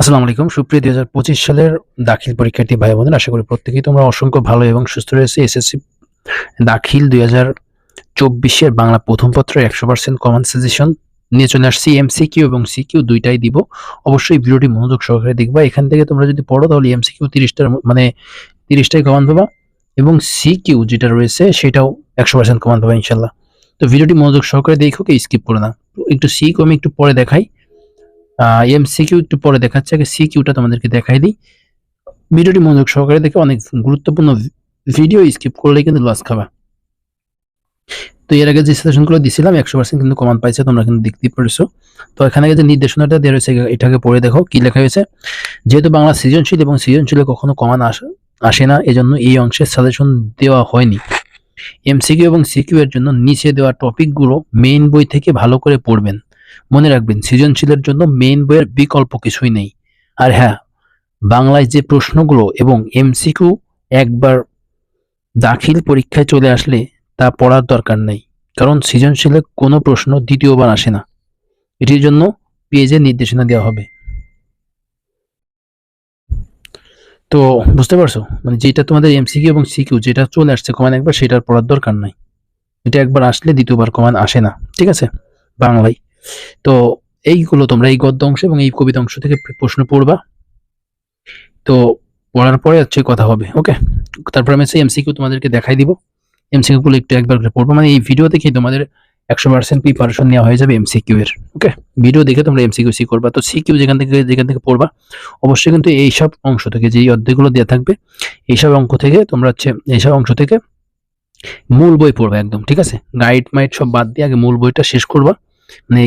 আসসালামু আলাইকুম। সুপ্রিয় দুই হাজার পঁচিশ সালের দাখিল পরীক্ষার্থী ভাই বোনেরা আশা করি প্রত্যেকেই তোমরা অসংখ্য ভালো এবং সুস্থ রয়েছে। এসএসসি দাখিল দুই হাজার চব্বিশের বাংলা প্রথম পত্র একশো পার্সেন্ট কমন সাজেশন নিয়ে চলে আসছি এমসিকিউ এবং সিকিউ দুইটাই দিব। অবশ্যই ভিডিওটি মনোযোগ সহকারে দেখবা। এখান থেকে তোমরা যদি পড়ো, তাহলে এমসিকিউ তিরিশটার মানে তিরিশটাই কমান পাবা এবং সিকিউ যেটা রয়েছে, সেটাও একশো পার্সেন্ট কমান পাবা ইনশাল্লাহ তো ভিডিওটি মনোযোগ সহকারে দেখো কি স্কিপ করে না। একটু সিকিউ আমি একটু পরে দেখাই। এমসিকিউ একটু পরে দেখাচ্ছে। আগে সিকিউটা তোমাদেরকে দেখাই দিই। ভিডিওটি মনোযোগ সহকারে দেখে অনেক গুরুত্বপূর্ণ ভিডিও স্কিপ করলে কিন্তু লস খাবা। তো এর আগে যে সাজেশনগুলো দিছিলাম, একশো পার্সেন্ট কিন্তু কমান পাইছে, তোমরা কিন্তু দেখতেই পেরেছ। তো এখানে যে নির্দেশনাটা দেওয়া রয়েছে এটাকে পড়ে দেখো, কি লেখা হয়েছে? যেহেতু বাংলা সৃজনশীল এবং সৃজনশীলে কখনো কমান আসে আসে না, এজন্য এই অংশের সাজেশন দেওয়া হয়নি। এমসিকিউ এবং সিকিউ এর জন্য নিচে দেওয়া টপিকগুলো মেইন বই থেকে ভালো করে পড়বেন। মনে রাখবেন, সৃজনশীলের জন্য মেইন বইয়ের বিকল্প কিছুই নেই। আর হ্যাঁ বাংলায় যে প্রশ্নগুলো এবং এমসিকিউ একবার দাখিল পরীক্ষায় চলে আসলে তা পড়ার দরকার নেই, কারণ সৃজনশীলে কোনো প্রশ্ন দ্বিতীয়বার আসে না। এটির জন্য পেজে নির্দেশনা দেওয়া হবে। তো বুঝতে পারছ? মানে যেটা তোমাদের এমসিকিউ এবং সিকিউ যেটা চলে আসছে কমান একবার, সেটার পড়ার দরকার নাই। এটা একবার আসলে দ্বিতীয়বার কমান আসে না, ঠিক আছে? বাংলায়। তো এইগুলো তোমরা এই গদ্য অংশ এবং এই কবিতা অংশ থেকে প্রশ্ন পড়বা। তো পড়ার পরে হচ্ছে কথা হবে, ওকে? তারপর আমি সেই এমসিকিউ তোমাদেরকে দেখাই দিব। এমসিকিউ গুলো একটু একবার করে পড়ব। মানে এই ভিডিও দেখেই তোমাদের একশো পার্সেন্ট প্রিপারেশন নেওয়া হয়ে যাবে এমসিকিউ এর, ওকে? ভিডিও দেখে তোমরা এমসিকিউ সি করবা। তো সিকিউ যেখান থেকে যেখান থেকে পড়বা, অবশ্যই কিন্তু এইসব অংশ থেকে, যেই অধ্যায়গুলো দেওয়া থাকবে এইসব অঙ্ক থেকে তোমরা হচ্ছে এইসব অংশ থেকে মূল বই পড়বে একদম, ঠিক আছে? গাইড মাইড সব বাদ দিয়ে আগে মূল বইটা শেষ করবা।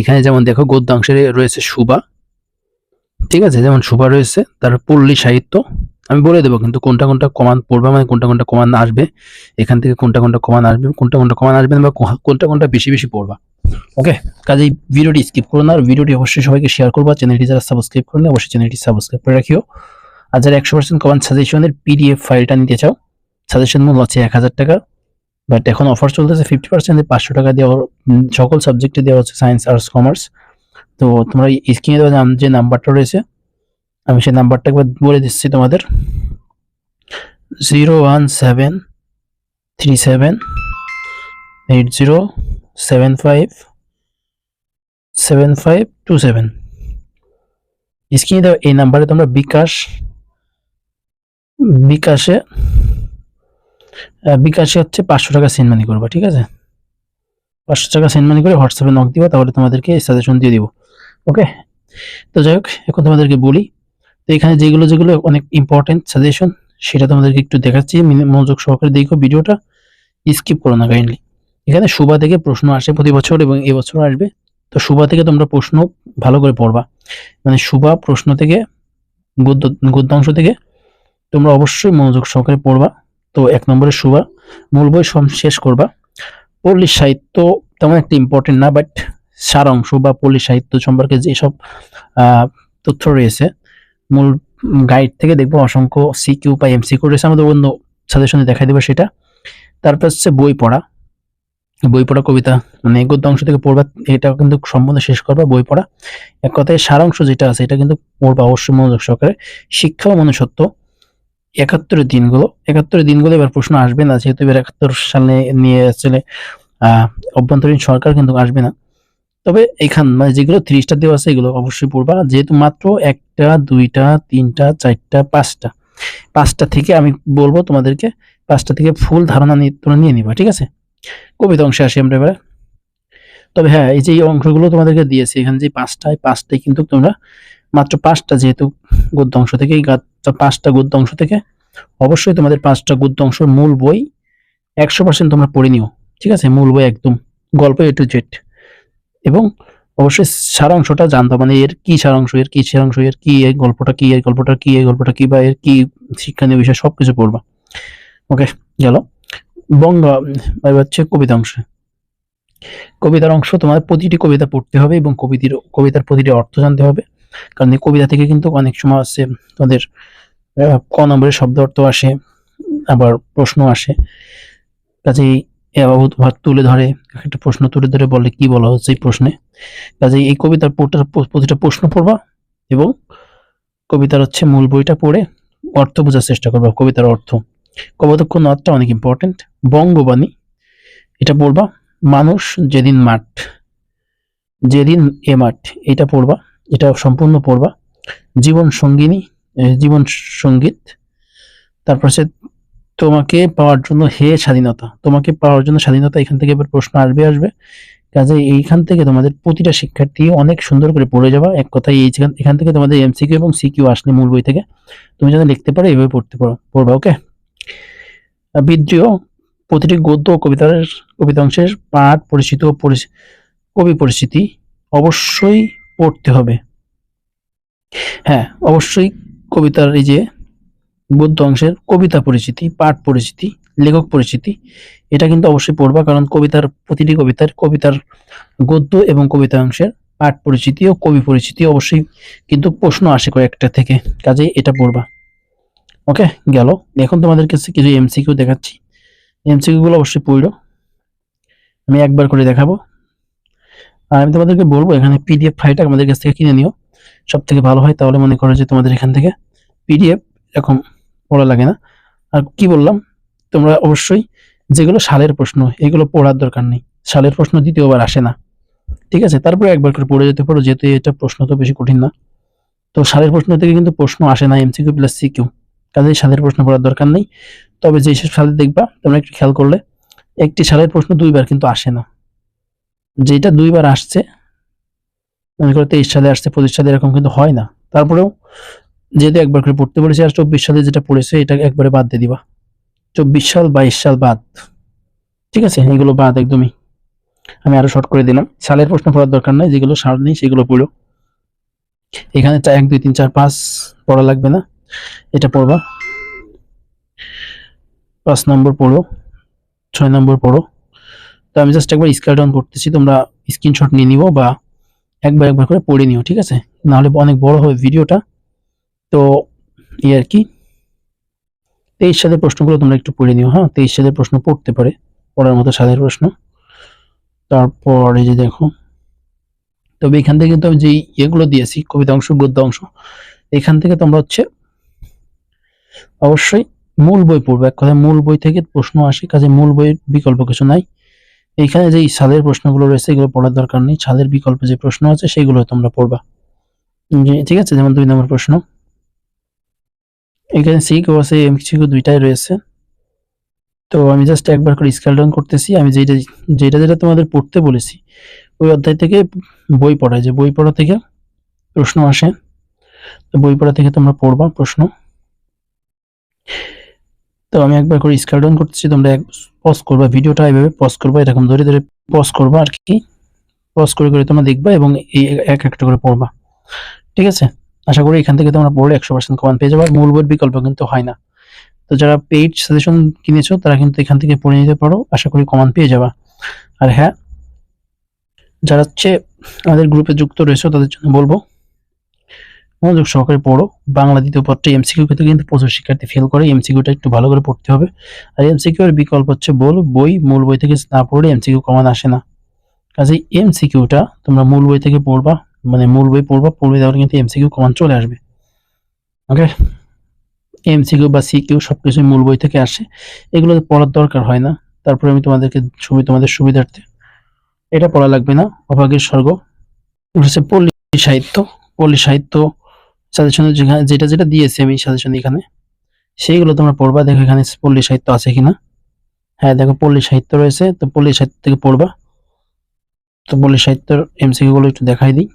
এখানে যেমন দেখো গদ্যাংশে রয়েছে সুবা। ঠিক আছে, যেমন সুবা রয়েছে, তার পল্লী সাহিত্য। আমি বলে দেবো কিন্তু কোনটা কোনটা কমান পড়বে মানে কোনটা কোনটা কমান আসবে, এখান থেকে কোনটা কোনটা কমান আসবে, কোনটা কোনটা কমান আসবে বা কোনটা কোনটা বেশি বেশি পড়বা। ওকে? কাজেই ভিডিওটি স্কিপ করো না, আর ভিডিওটি অবশ্যই সবাইকে শেয়ার করবা চ্যানেলটি যারা সাবস্ক্রাইব করেন, অবশ্যই চ্যানেলটি সাবস্ক্রাইব করে রাখিও। আর যারা একশো পার্সেন্ট কমান সাজেশনের পিডিএফ ফাইলটা নিতে চাও সাজেশন মূল্য হচ্ছে এক হাজার টাকা। বাট এখন অফার চলতেছে ফিফটি পার্সেন্টে পাঁচশো টাকা দেওয়া সকল সাবজেক্টে দেওয়া হচ্ছে সায়েন্স আর্টস কমার্স তো তোমরা স্ক্রিনে দেওয়া যে নাম্বারটা রয়েছে, আমি সেই নাম্বারটা একবার বলে দিচ্ছি তোমাদের। Zero one seven three seven eight zero seven five seven five two seven স্ক্রিনে দেওয়া এই নাম্বারে তোমরা বিকাশ, বিকাশে বিকাশে হচ্ছে পাঁচশো টাকা সেন্ড মানি করবা, ঠিক আছে? পাঁচশো টাকা সেন্ড মানি করে হোয়াটসঅ্যাপে নক দিবা, তাহলে তোমাদেরকে সাজেশন দিয়ে দিব ওকে তো যাই হোক, এখন তোমাদেরকে বলি, তো এখানে যেগুলো যেগুলো অনেক ইম্পর্টেন্ট সাজেশন সেটা তোমাদেরকে একটু দেখাচ্ছি মনোযোগ সহকারে দেখো ভিডিওটা স্কিপ করো না কাইন্ডলি এখানে সুবা থেকে প্রশ্ন আসে প্রতি বছর এবং এবছর আসবে, তো সুবা থেকে তোমরা প্রশ্ন ভালো করে পড়বা। মানে সুবা প্রশ্ন থেকে গদ্য গদ্যাংশ থেকে তোমরা অবশ্যই মনোযোগ সহকারে পড়বা। তো এক নম্বরে সুবা মূল বই শেষ করবা। পল্লী সাহিত্য তেমন একটা ইম্পর্টেন্ট না বাট সারাংশ বা পল্লী সাহিত্য সম্পর্কে যেসব তথ্য রয়েছে, মূল গাইড থেকে দেখব অসংখ্য সিকিউ বা এমসিকিউ রয়েছে। আমাদের অন্য সাজেশনে দেখাই দেবো সেটা। তারপর হচ্ছে বই পড়া। বই পড়া কবিতা মানে গদ্য অংশ থেকে পড়বা, এটা কিন্তু সম্পূর্ণ শেষ করবা বই পড়া। এক কথায় সারাংশ যেটা আছে, এটা কিন্তু পড়বা অবশ্যই মনোযোগ সহকারে। শিক্ষা ও মনুষ্যত্ব। একাত্তরের দিনগুলো একাত্তরের দিনগুলো এবার প্রশ্ন আসবে না, যেহেতু এবার একাত্তর সালে নিয়ে আসলে, আহ, অভ্যন্তরীণ সরকার কিন্তু আসবে না। তবে এখান মানে যেগুলো ত্রিশটা দেওয়া আছে, এগুলো অবশ্যই পড়বা। যেহেতু মাত্র একটা, দুইটা, তিনটা, চারটা, পাঁচটা পাঁচটা থেকে আমি বলব তোমাদেরকে, পাঁচটা থেকে ফুল ধারণা তোমরা নিয়ে নিবা, ঠিক আছে? কবিতা অংশে আসি আমরা এবার। তবে হ্যাঁ এই যে অংশগুলো তোমাদেরকে দিয়েছি, এখানে যে পাঁচটায় পাঁচটায় কিন্তু তোমরা মাত্র পাঁচটা যেহেতু গদ্য অংশ থেকে এই পাঁচটা গদ্য অংশ থেকে অবশ্যই তোমাদের পাঁচটা গদ্য অংশের মূল বই একশো পার্সেন্ট তোমরা পড়ে নিও, ঠিক আছে? মূল বই একদম, গল্প এ টু জেড এবং অবশ্যই সারাংশটা জানতে মানে এর কি সারাংশ, এর কি সারাংশ, এর কি এই গল্পটা কি এই গল্পটা কি এই গল্পটা কি, বা এর কি শিক্ষণীয় বিষয় সব কিছু পড়বা। ওকে গেল। বঙ্গ হচ্ছে কবিতা অংশ। কবিতার অংশ তোমার প্রতিটি কবিতা পড়তে হবে এবং কবিতির, কবিতার প্রতিটি অর্থ জানতে হবে। কারণ এই কবিতা থেকে কিন্তু অনেক সময় আছে তোমাদের ক নম্বরের শব্দ অর্থ আসে, আবার প্রশ্ন আসে। কাজেই বাবদ তুলে ধরে, একটা প্রশ্ন তুলে ধরে বলে কি বলা হচ্ছে এই প্রশ্নে। কাজেই এই কবিতার প্রতিটা প্রশ্ন পড়বা এবং কবিতার হচ্ছে মূল বইটা পড়ে অর্থ বোঝার চেষ্টা করবা, কবিতার অর্থ। কবতক্ষ নদটা অনেক ইম্পর্টেন্ট বঙ্গবাণী, এটা পড়বা, মানুষ যেদিন মাঠ, যেদিন এ মাঠ, এটা পড়বা। এটা সম্পূর্ণ পড়বা। জীবন সঙ্গিনী জীবন সংগীত। তারপর সে তোমাকে পাওয়ার জন্য হে স্বাধীনতা। তোমাকে পাওয়ার জন্য স্বাধীনতা এখান থেকে এবার প্রশ্ন আসবে আসবে। কাজে এইখান থেকে তোমাদের প্রতিটা শিক্ষার্থী অনেক সুন্দর করে পড়ে যাবা। এক কথায় এই এখান থেকে তোমাদের এমসিকিউ এবং সিকিউ আসলে মূল বই থেকে। তুমি যাতে লিখতে পারো এইভাবে পড়তে পারো, পড়বা ওকে বিদ্রোহ, প্রতিটি গদ্য ও কবিতার, কবিতাংশের পাঠ, পরিচিত কবি পরিচিতি। অবশ্যই পড়তে হবে। হ্যাঁ অবশ্যই কবিতার এই যে গদ্য অংশের কবিতা পরিচিতি, পাঠ পরিচিতি, লেখক পরিচিতি, এটা কিন্তু অবশ্যই পড়বা, কারণ কবিতার, প্রতিটি কবিতার কবিতার গদ্য এবং কবিতা অংশের পাঠ পরিচিতি ও কবি পরিচিতি অবশ্যই কিন্তু প্রশ্ন আসে কয়েকটা থেকে, কাজেই এটা পড়বা। ওকে, গেল। এখন তোমাদের কাছে কিছু এমসিকিউ দেখাচ্ছি। এমসিকিউ গুলো অবশ্যই পড়ো। আমি একবার করে দেখাবো। আমি তোমাদেরকে বলব, এখানে পিডিএফ ফাইলটা আমাদের কাছ থেকে কিনে নিও। সব থেকে ভালো হয় তাহলে মনে করো যে তোমাদের এখান থেকে পিডিএফ এরকম পড়া লাগে না। আর কি বললাম, তোমরা অবশ্যই যেগুলো সালের প্রশ্ন, এগুলো পড়ার দরকার নেই। সালের প্রশ্ন দ্বিতীয়বার আসে না। ঠিক আছে? তারপরে একবার করে পড়ে যেতে পারো, যেহেতু এটা প্রশ্ন তো বেশি কঠিন না। তো সালের প্রশ্ন থেকে কিন্তু প্রশ্ন আসে না এমসিকিউ প্লাস সিকিউ কাজেই সালের প্রশ্ন পড়ার দরকার নেই। তবে যে সব সালে দেখবা, তোমরা একটু খেয়াল করলে, একটি সালের প্রশ্ন দুইবার কিন্তু আসে না। যেটা দুইবার আসছে, মনে করো তেইশ সালে আসছে, পঁচিশ সালে এরকম কিন্তু হয় না। তারপরেও যেহেতু একবার করে পড়তে বলেছি, আর চব্বিশ সালে যেটা পড়েছে, এটা একবারে বাদ দিয়ে দিবা। চব্বিশ সাল, বাইশ সাল বাদ। ঠিক আছে? এগুলো বাদ একদমই। আমি আরও শর্ট করে দিলাম। সালের প্রশ্ন পড়ার দরকার নাই, যেগুলো সাল নেই, সেগুলো পড়ো। এখানে এক, দুই, তিন, চার, পাঁচ পড়া লাগবে না। এটা পড়বা। পাঁচ নম্বর পড়ো। ছয় নম্বর পড়ো। তো আমি জাস্ট একবার স্কেল ডাউন করতেছি, তোমরা স্ক্রিনশট নিয়ে নিও বা একবার একবার করে পড়ে নিও, ঠিক আছে? নাহলে অনেক বড় হবে ভিডিওটা। তো এই আর কি। তেইশ সালের প্রশ্নগুলো তোমরা একটু পড়ে নিও হ্যাঁ? তেইশ সালের প্রশ্ন পড়তে পারে, পড়ার মতো সালের প্রশ্ন। তারপর এই যে দেখো, তবে এখান থেকে কিন্তু আমি যে ইয়েগুলো দিয়েছি, কবিতা অংশ, গদ্য অংশ, এখান থেকে তোমরা হচ্ছে অবশ্যই মূল বই পড়বে। এক কথায় মূল বই থেকে প্রশ্ন আসে, কাজে মূল বইয়ের বিকল্প কিছু নাই। এইখানে যে ছাদের প্রশ্নগুলো রয়েছে, এগুলো পড়ার দরকার নেই। ছাদের বিকল্প যে প্রশ্ন আছে, সেগুলো তোমরা পড়বা। ঠিক আছে, যেমন দুই নম্বর প্রশ্ন। এখানে সি কেউ আছে এমসিকিউ দুইটাই রয়েছে। তো আমি জাস্ট একবার করে স্কেল ডাউন করতেছি। আমি যেটা যেটা যেটা তোমাদের পড়তে বলেছি, ওই অধ্যায় থেকে বই পড়ায়। যে বই পড়া থেকে প্রশ্ন আসে, তো বই পড়া থেকে তোমরা পড়বা প্রশ্ন। তো আমি একবার করে স্কেল ডাউন করতেছি, তোমরা পজ করবা, ভিডিওটা এইভাবে পজ করবা, এরকম ধরে ধরে পজ করবা আর কি পজ করে করে তোমরা দেখবা এবং এই এক একটা করে পড়বা, ঠিক আছে? আশা করি এখান থেকে তোমরা পড়ে একশো পার্সেন্ট কমান পেয়ে যাবে, আর মূল বইয়ের বিকল্প কিন্তু হয় না। তো যারা পেইড সাজেশন কিনেছো, তারা কিন্তু এখান থেকে পড়ে নিতে পারো, আশা করি কমান পেয়ে যাবা। আর হ্যাঁ যারা হচ্ছে আমাদের গ্রুপে যুক্ত রয়েছে, তাদের জন্য বলব মনোযোগ সহকারে পড়ো। বাংলা দ্বিতীয় পত্রে এমসিকিউ ক্ষেত্রে কিন্তু প্রচুর শিক্ষার্থী ফেল করে। এমসিকিউটা একটু ভালো করে পড়তে হবে। আর এমসিকিউ এর বিকল্প হচ্ছে বল, বই, মূল বই থেকে না পড়লে এমসিকিউ কমান আসে না। কাজেই এমসিকিউটা তোমরা মূল বই থেকে পড়বা মানে মূল বই পড়বা পড়বে তাহলে কিন্তু এমসিকিউ কমান চলে আসবে। ওকে এমসিকিউ বা সিকিউ সবকিছু মূল বই থেকে আসে। এগুলো পড়ার দরকার হয় না। তারপরে আমি তোমাদেরকে ছবি তোমাদের সুবিধার্থে। এটা পড়া লাগবে না, অভাগের স্বর্গ। হচ্ছে পল্লী সাহিত্য। পল্লী সাহিত্য সাজেশনে যেখানে যেটা যেটা দিয়েছি আমি সাজেশন এখানে, সেইগুলো তোমরা পড়বা। দেখো এখানে পল্লী সাহিত্য আছে কিনা। হ্যাঁ দেখো পল্লী সাহিত্য রয়েছে। তো পল্লী সাহিত্য থেকে পড়বা। তো পল্লী সাহিত্যের এমসিকিউ গুলো একটু দেখাই দিই।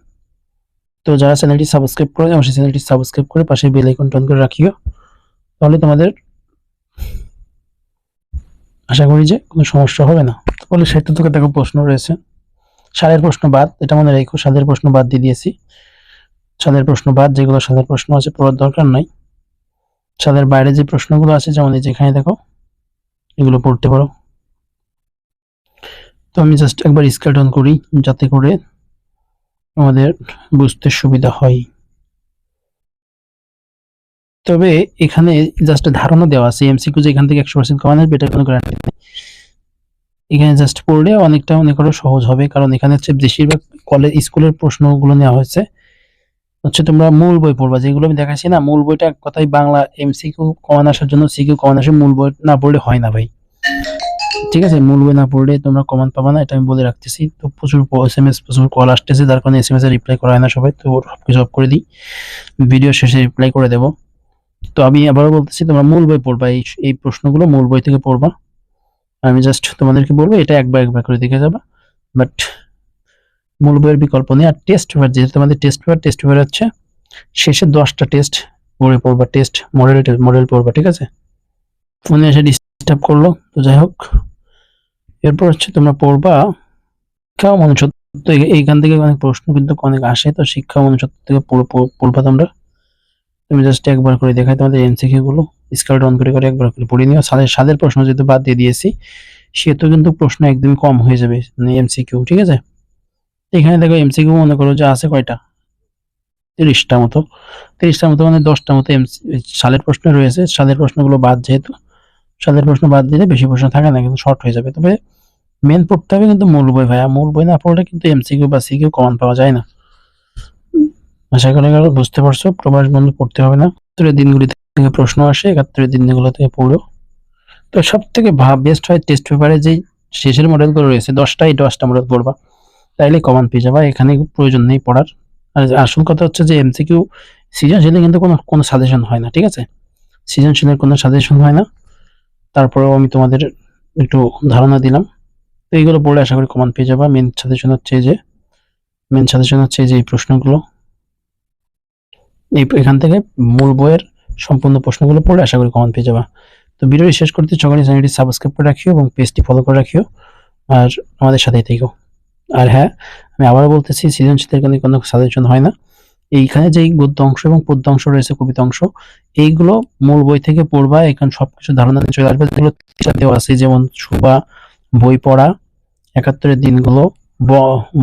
তো যারা চ্যানেলটি সাবস্ক্রাইব করে অবশ্যই চ্যানেলটি সাবস্ক্রাইব করে পাশে বেল আইকন অন করে রাখিও। তাহলে তোমাদের আশা করি যে কোনো সমস্যা হবে না। পল্লী সাহিত্য থেকে দেখো প্রশ্ন রয়েছে। সালের প্রশ্ন বাদ, এটা মনে রেখো সালের প্রশ্ন বাদ দিয়ে দিয়েছি। সালের প্রশ্ন বাদ, যেগুলো সালের প্রশ্ন আছে পড়ার দরকার নাই। সালের বাইরে যে প্রশ্নগুলো আছে, যেমন এই যেখানে দেখো, এগুলো পড়তে পারো। তো আমি জাস্ট একবার স্কেল ডাউন করি, যাতে করে আমাদের বুঝতে সুবিধা হয়। তবে এখানে জাস্ট ধারণা দেওয়া আছে এমসিকিউ যে এখান থেকে একশো পার্সেন্ট কমান আসবে এটা কোনো গ্যারান্টি নেই। এখানে জাস্ট পড়লে অনেকটা মনে করো সহজ হবে, কারণ এখানে হচ্ছে বেশিরভাগ কলেজ স্কুলের প্রশ্নগুলো নেওয়া হয়েছে। হচ্ছে তোমরা মূল বই পড়বা, যেগুলো আমি দেখাচ্ছি না, মূল বইটা কথাই বাংলা এমসিকিউ কমান আসার জন্য সিকিউ কমান আসে মূল বই না পড়লে হয় না ভাই। ঠিক আছে? মূল বই না পড়লে তোমরা কমান পাবা না, এটা আমি বলে রাখতেছি। তো প্রচুর এস এম এস প্রচুর কল আসতেছে তার কারণে এস এম এস এ রিপ্লাই করা হয় না সবাই। তো সব কিছু অফ করে দিই। ভিডিও শেষে রিপ্লাই করে দেবো। তো আমি আবারও বলতেছি, তোমরা মূল বই পড়বা, এই এই প্রশ্নগুলো মূল বই থেকে পড়বা। আমি জাস্ট তোমাদেরকে বলব, এটা একবার একবার করে দেখে যাবা। বাট মূল বইয়ের বিকল্প নেই। আর টেস্ট পেপার যেহেতু তোমাদের টেস্ট পেপার টেস্ট পেপার হচ্ছে শেষে দশটা টেস্ট পড়ে পড়বা টেস্ট মডেল মডেল পড়বা ঠিক আছে? ফোনে এসে ডিস্টার্ব করল, তো যাই হোক। এরপর হচ্ছে তোমরা পড়বা, শিক্ষা মনুষ্যত্ব এইখান থেকে অনেক প্রশ্ন কিন্তু অনেক আসে, তো শিক্ষা মনুষ্যত্ব থেকে পড়- পড়- পড়বা তোমরা। তুমি জাস্ট একবার করে দেখাই তোমাদের এনসিকিউ গুলো স্কেল ডাউন করে করে একবার করে পড়ে নিও। সাদের সাদের প্রশ্ন যেহেতু বাদ দিয়ে দিয়েছি সেহেতু কিন্তু প্রশ্ন একদমই কম হয়ে যাবে মানে এমসিকিউ ঠিক আছে? এখানে দেখো এমসিকিউ মনে করো যে আছে কয়টা? তিরিশটা মতো। তিরিশটা মতো মানে দশটা মতো সালের প্রশ্ন রয়েছে। সালের প্রশ্নগুলো বাদ যেহেতু, সালের প্রশ্ন বাদ দিলে বেশি প্রশ্ন থাকে না, কিন্তু শর্ট হয়ে যাবে। তবে মেন পড়তে হবে কিন্তু মূল বই ভাইয়া। মূল বই না পড়লে কিন্তু এমসিকিউ বা সিকিউ কমান পাওয়া যায় না। আশা করি বুঝতে পারছ, প্রবাস বন্ধু পড়তে হবে না। একাত্তরের দিনগুলি থেকে প্রশ্ন আসে, একাত্তরের দিনগুলো থেকে পড়ো। তো সব থেকে বেস্ট হয় টেস্ট পেপারে যে শেষের মডেলগুলো রয়েছে, দশটাই দশটা মডেল পড়বা। তাইলে কমান পেয়ে যাবা এখানে প্রয়োজন নেই পড়ার। আর আসল কথা হচ্ছে যে এমসিকিউ সৃজনশীলে কিন্তু কোনো কোনো সাজেশন হয় না, ঠিক আছে? সৃজনশীলের কোনো সাজেশন হয় না। তারপরেও আমি তোমাদের একটু ধারণা দিলাম। তো এইগুলো পড়লে আশা করি কমান পেয়ে যাবা। মেন সাজেশন হচ্ছে যে মেন সাজেশন হচ্ছে যে এই প্রশ্নগুলো। এই এখান থেকে মূল বইয়ের সম্পূর্ণ প্রশ্নগুলো পড়লে আশা করি কমান পেয়ে যাবা। তো ভিডিওটি শেষ করতে সকলে চ্যানেলটি সাবস্ক্রাইব করে রাখিও এবং পেজটি ফলো করে রাখিও। আর আমাদের সাথেই থেকো। আর হ্যাঁ আমি আবারও বলতেছি সৃজনশীলের কিন্তু কোনো সাজেশন হয় না। এইখানে যেই গদ্য অংশ এবং পদ্য অংশ রয়েছে, কবিতা অংশ, এইগুলো মূল বই থেকে পড়বা এখানে সবকিছু ধারণা চলে আসবে। যেগুলো দেওয়া আছে, যেমন সুবা, বই পড়া, একাত্তরের দিনগুলো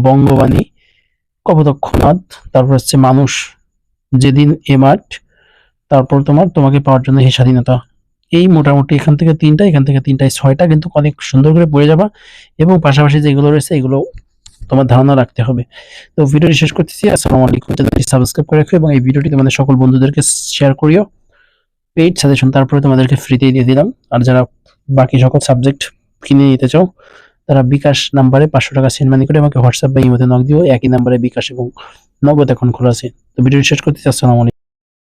বঙ্গবাণী কপোতক্ষনাথ তারপর হচ্ছে মানুষ, যেদিন এ মাঠ, তারপর তোমার তোমাকে পাওয়ার জন্য হে স্বাধীনতা। এই মোটামুটি এখান থেকে তিনটা, এখান থেকে তিনটায় ছয়টা কিন্তু অনেক সুন্দর করে পড়ে যাবা। এবং পাশাপাশি যেগুলো রয়েছে, এগুলো তোমার ধারণা রাখতে হবে। তো ভিডিওটি শেষ করতেছি, আসসালামু আলাইকুম। চ্যানেলটি সাবস্ক্রাইব করে রাখো এবং এই ভিডিওটি তোমাদের সকল বন্ধুদেরকে শেয়ার করিও। পেইড সাজেশন তারপরে তোমাদেরকে ফ্রিতেই দিয়ে দিলাম। আর যারা বাকি সকল সাবজেক্ট কিনে নিতে চাও, তারা বিকাশ নাম্বারে পাঁচশো টাকা সেন্ড মানি করে আমাকে হোয়াটসঅ্যাপ বা ইমোতে নক দিও। একই নাম্বারে বিকাশ এবং নগদ এখন খোলা আছে। তো ভিডিওটি শেষ করতেছি, আসসালামু আলাইকুম।